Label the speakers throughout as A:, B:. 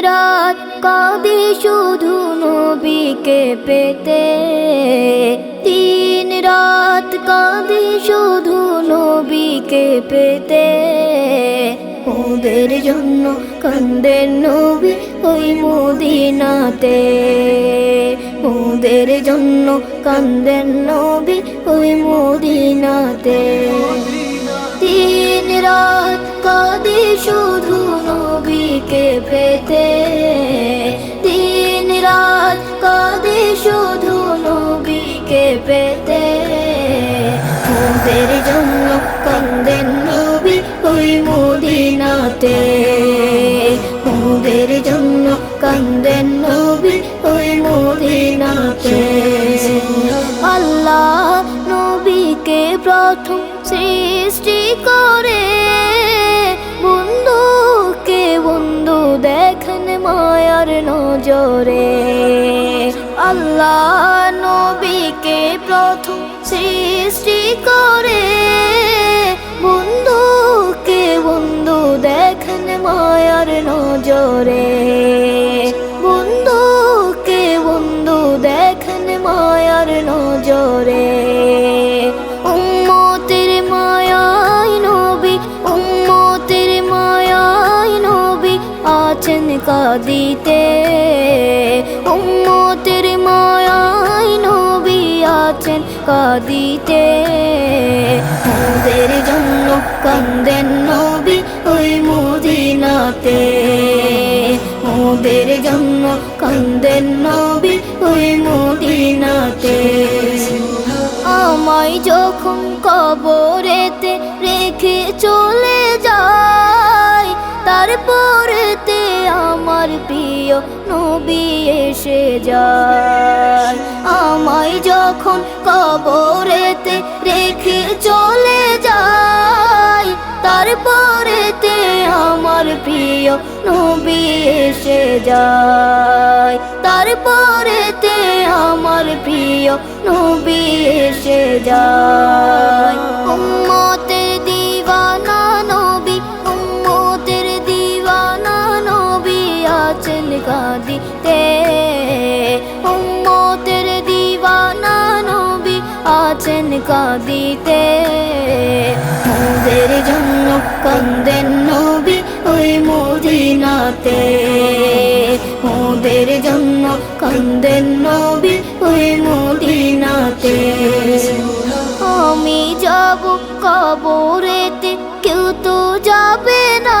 A: রাত কাঁদি শুধু নবীকে পেতে। তিন রাত কাঁদি শুধু নবীকে পেতে। ওদের জন্য কান্দেন নবী ওই মদিনাতে। ওদের জন্য কান্দেন নবী ওই মদিনাতে। তিন রাত কাঁদি শুধু নবীকে পেতে। শুধু নবীকে পেতে। ওদের জন্য কান্দেন নবী ওই মদিনাতে। ওদের জন্য কান্দেন নবী ওই মদিনাতে। আল্লাহ নবীকে প্রথম সৃষ্টি করে। বন্ধুকে বন্ধু দেখেন মায়ার নজরে। আল্লাহ নবীকে প্রথম সৃষ্টি করে। বন্ধুকে বন্ধু দেখেন মায়ার নজরে। বন্ধুকে বন্ধু দেখেন মায়ার নজরে। উম্মতের আছেন কাদিতে। ওদের জন্য কান্দেন নবী ওই মদিনাতে। ওদের জন্য কান্দেন নবী ওই মদিনাতে। আমায় যখন কবরেতে রেখে চলে যায় তারপরেতে আমার প্রিয় নবী এসে যায়। আমায় যখন কবরেতে রেখে চলে যায়, তারপরেতে আমার প্রিয় নবী এসে যায়। তারপরেতে আমার প্রিয় নবী এসে যায়। আছেন কাঁদিতে ওদের জন্য কান্দেন নবী ওই মদিনাতে। ওদের জন্য কান্দেন নবী ওই মদিনাতে। আমি যাব কবরেতে, কেউ তো যাবে না।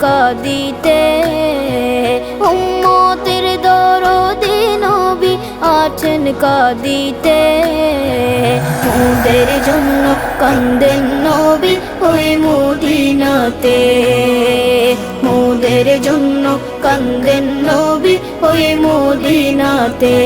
A: কাদিতে। উম্মতের দরদি নবী আছেন কাদিতে। ওদের জন্য কান্দেন নবী ওই মদিনাতে। মোদের জন্য কান্দেন নবী ওই মদিনাতে।